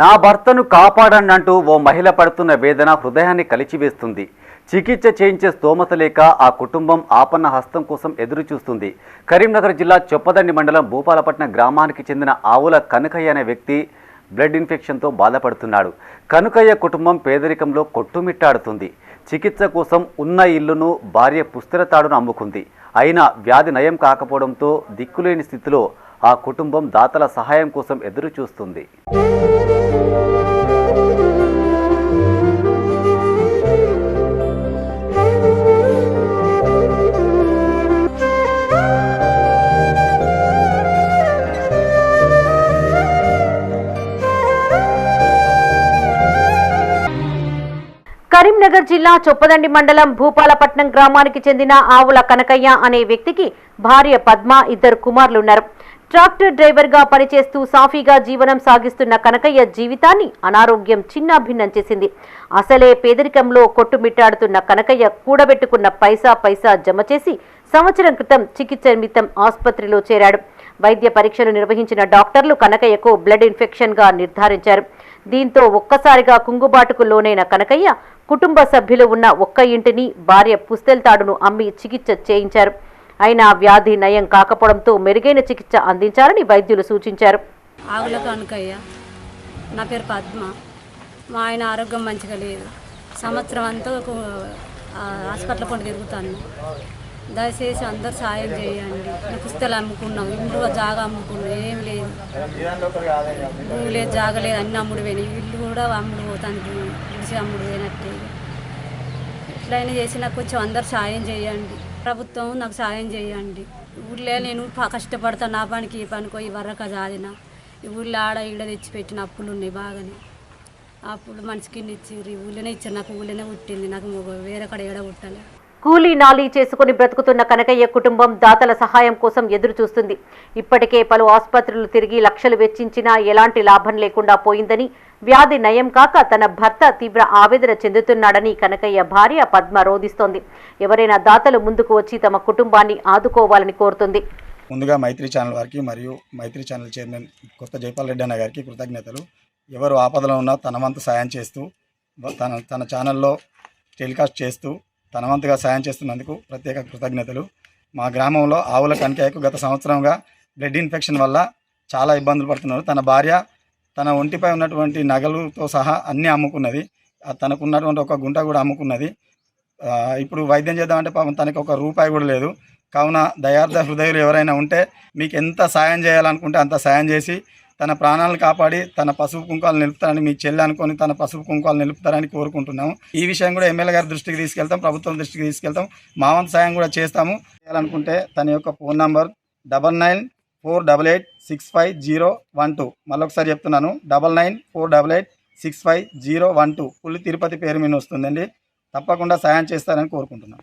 నా భర్తను కాపాడండి అంటూ ఓ మహిళ పడుతున్న వేదన హృదయాన్ని కలిచివేస్తుంది. చికిత్స చేయించే స్తోమత లేక ఆ కుటుంబం ఆపన్న హస్తం కోసం ఎదురు చూస్తుంది కరీంనగర్ జిల్లా చొప్పదండి మండలం భూపాలపట్నం గ్రామానికి చెందిన ఆవుల కనకయ్య అనే వ్యక్తి బ్లడ్ ఇన్ఫెక్షన్తో బాధపడుతున్నాడు. కనుకయ్య కుటుంబం పేదరికంలో కొట్టుమిట్టాడుతుంది. చికిత్స కోసం ఉన్న ఇల్లును భార్య పుస్తరతాడును అమ్ముకుంది. అయినా వ్యాధి నయం కాకపోవడంతో దిక్కులేని స్థితిలో ఆ కుటుంబం దాతల సహాయం కోసం ఎదురు చూస్తుంది కరీంనగర్ జిల్లా చొప్పదండి మండలం భూపాలపట్నం గ్రామానికి చెందిన ఆవుల కనకయ్య అనే వ్యక్తికి భార్య పద్మ ఇద్దరు కుమారులున్నారు. ట్రాక్టర్ డ్రైవర్గా పనిచేస్తూ సాఫీగా జీవనం సాగిస్తున్న కనకయ్య జీవితాన్ని అనారోగ్యం చిన్నాభిన్నం చేసింది. అసలే పేదరికంలో కొట్టుమిట్టాడుతున్న కనకయ్య కూడబెట్టుకున్న పైసా పైసా జమ చేసి సంవత్సరం క్రితం చికిత్స నిమిత్తం ఆసుపత్రిలో చేరాడు. వైద్య పరీక్షలు నిర్వహించిన డాక్టర్లు కనకయ్యకు బ్లడ్ ఇన్ఫెక్షన్గా నిర్ధారించారు. దీంతో ఒక్కసారిగా కుంగుబాటుకు లోనైన కనకయ్య కుటుంబ సభ్యులు ఉన్న ఒక్క ఇంటిని భార్య పుస్తెల్ తాడును అమ్మి చికిత్స చేయించారు. అయినా వ్యాధి నయం కాకపోవడంతో మెరుగైన చికిత్స అందించాలని వైద్యులు సూచించారు. ఆవుల కనుకయ్య. నా పేరు పద్మ. మా ఆయన ఆరోగ్యం మంచిగా లేదు. సంవత్సరం అంతా ఒక, హాస్పిటల్ కొండ తిరుగుతాను దయచేసి అందరు సాయం చేయండి. నా పుస్తకాలు అమ్ముకున్నాం. ఇల్లు జాగా అమ్ముకున్నాం. ఏం లేదు. భూమి లేదు జాగ లేదు అన్ని అమ్ముడు పోయినాయి. ఇల్లు కూడా అమ్ముడు పోతాను ఇడిచి అమ్ముడు పోయినట్టే. ఎట్లయినా చేసి నాకు కొంచెం అందరు సాయం చేయండి. ప్రభుత్వం నాకు సాయం చేయండి. ఊళ్ళో నేను కష్టపడతాను నా పనికి ఈ పనికో ఈ వరక జాదిన. ఈ ఊళ్ళో ఆడ ఈడ తెచ్చి పెట్టిన అప్పులు ఉన్నాయి బాగానే. అప్పులు మనిషికి ఇచ్చిర్రు. ఈ ఊళ్ళోనే ఇచ్చారు నాకు ఊళ్ళోనే పుట్టింది. నాకు వేరే కడ ఏడ పుట్టలే. కూలీ నాలీ చేసుకుని బ్రతుకుతున్న కనకయ్య కుటుంబం దాతల సహాయం కోసం ఎదురు చూస్తుంది ఇప్పటికే పలు ఆసుపత్రులు తిరిగి లక్షలు వెచ్చించినా ఎలాంటి లాభం లేకుండా పోయిందని వ్యాధి నయం కాక తన భర్త తీవ్ర ఆవేదన చెందుతున్నాడని కనకయ్య భార్య పద్మ రోధిస్తోంది. ఎవరైనా దాతలు ముందుకు వచ్చి తమ కుటుంబాన్ని ఆదుకోవాలని కోరుతుంది. ముందుగా మైత్రి ఛానల్ వారికి మరియు మైత్రి ఛానల్ చైర్మన్ కొత్త జైపాల్ రెడ్డి అన్న గారికి కృతజ్ఞతలు. ఎవరు ఆపదలో ఉన్నా తన వంతు సాయం చేస్తూ తన తన ఛానల్లో టెలికాస్ట్ చేస్తూ తన వంతుగా సాయం చేస్తున్నందుకు ప్రత్యేక కృతజ్ఞతలు. మా గ్రామంలో ఆవుల కనకయ్యకు గత సంవత్సరంగా బ్లడ్ ఇన్ఫెక్షన్ వల్ల చాలా ఇబ్బందులు పడుతున్నారు. తన భార్య తన ఒంటిపై ఉన్నటువంటి నగలుతో సహా అన్నీ అమ్ముకున్నది. తనకున్నటువంటి ఒక గుంట కూడా అమ్ముకున్నది. ఇప్పుడు వైద్యం చేద్దామంటే పాపం తనకి ఒక రూపాయి కూడా లేదు. కావున దయార్థ హృదయులు ఎవరైనా ఉంటే మీకు ఎంత సాయం చేయాలనుకుంటే అంత సాయం చేసి తన ప్రాణాలను కాపాడి తన పసుపు కుంకాలు నిలుపుతారని మీ చెల్లి అనుకొని తన పసుపు కుంకాలు నిలుపుతారని కోరుకుంటున్నాము. ఈ విషయం కూడా ఎమ్మెల్యే గారి దృష్టికి తీసుకెళ్తాం ప్రభుత్వం దృష్టికి తీసుకెళ్తాం. మావంత సాయం కూడా చేస్తాము. చేయాలనుకుంటే తన యొక్క phone number double nine four double eight six five zero one two. మళ్ళొకసారి చెప్తున్నాను double nine four double eight six five zero one two. Pulli Tirupati పేరు మీద వస్తుందండి. తప్పకుండా సాయం చేస్తారని కోరుకుంటున్నాను